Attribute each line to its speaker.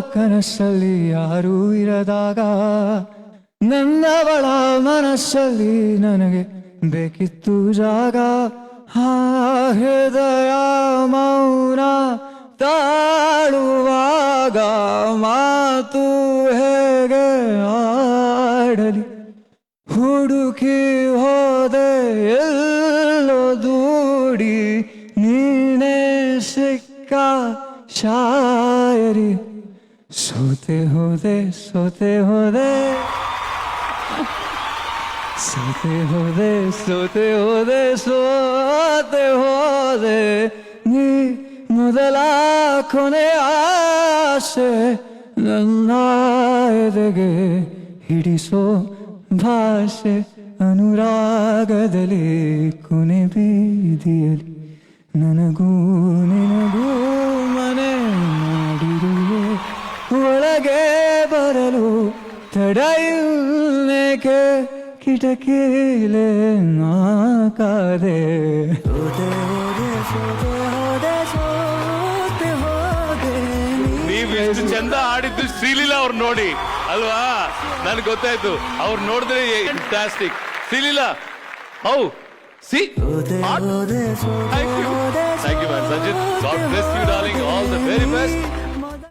Speaker 1: ಕನಸಲ್ಲಿ ಯಾರೂ ಇರದಾಗ ನನ್ನವಳ ಮನಸ್ಸಲ್ಲಿ ನನಗೆ ಬೇಕಿತ್ತು ಜಾಗ. ಆ ಹೃದಯ ಮೌನ ತಾಳುವಾಗ ಮಾತು ಹೇಗೆ ಆಡಲಿ? ಹುಡುಕಿ ಹೋದೆ ಎಲ್ಲೋ ದೂಡಿ ನೀನೇ ಸಿಕ್ಕ ಶಾಯರಿ. ಸೋತೆ ಹೋದೆ ಸೋತೆ ಹೋದೆ ಸೋತೆ ಹೋದೆ ಸೋತೆ ಹೋದೆ ಸೋತೆ ಹೋದೆ ನೀ ಮೊದಲ ಕೊನೆ ಆಸೆ ನನ್ನ ಎದೆಗೆ ಹಿಡಿಸೋ ಭಾಷೆ ಅನುರಾಗದಲ್ಲಿ ಕೊನೆ ಬೀದಿಯಲಿ ನನಗೂ ನಿನಗೂ ತಡೆಯುನೇಕೆ ಕಿಟಕಿಲೆ ನಾಕಾದೆ ಹೋದೆ ಹೋದೆ ಸೋತೆ ಹೋದೆ
Speaker 2: ನೀವ್ ಎಷ್ಟು ಚಂದ ಆಡಿದ್ದು ಶ್ರೀಲೀಲಾ ಅವ್ರು ನೋಡಿ, ಅಲ್ವಾ? ನನ್ಗೆ ಗೊತ್ತಾಯ್ತು. ಅವ್ರು ನೋಡಿದ್ರೆ fantastic Sreeleela how, C thank you thank you Sanjith God bless you darling all the very best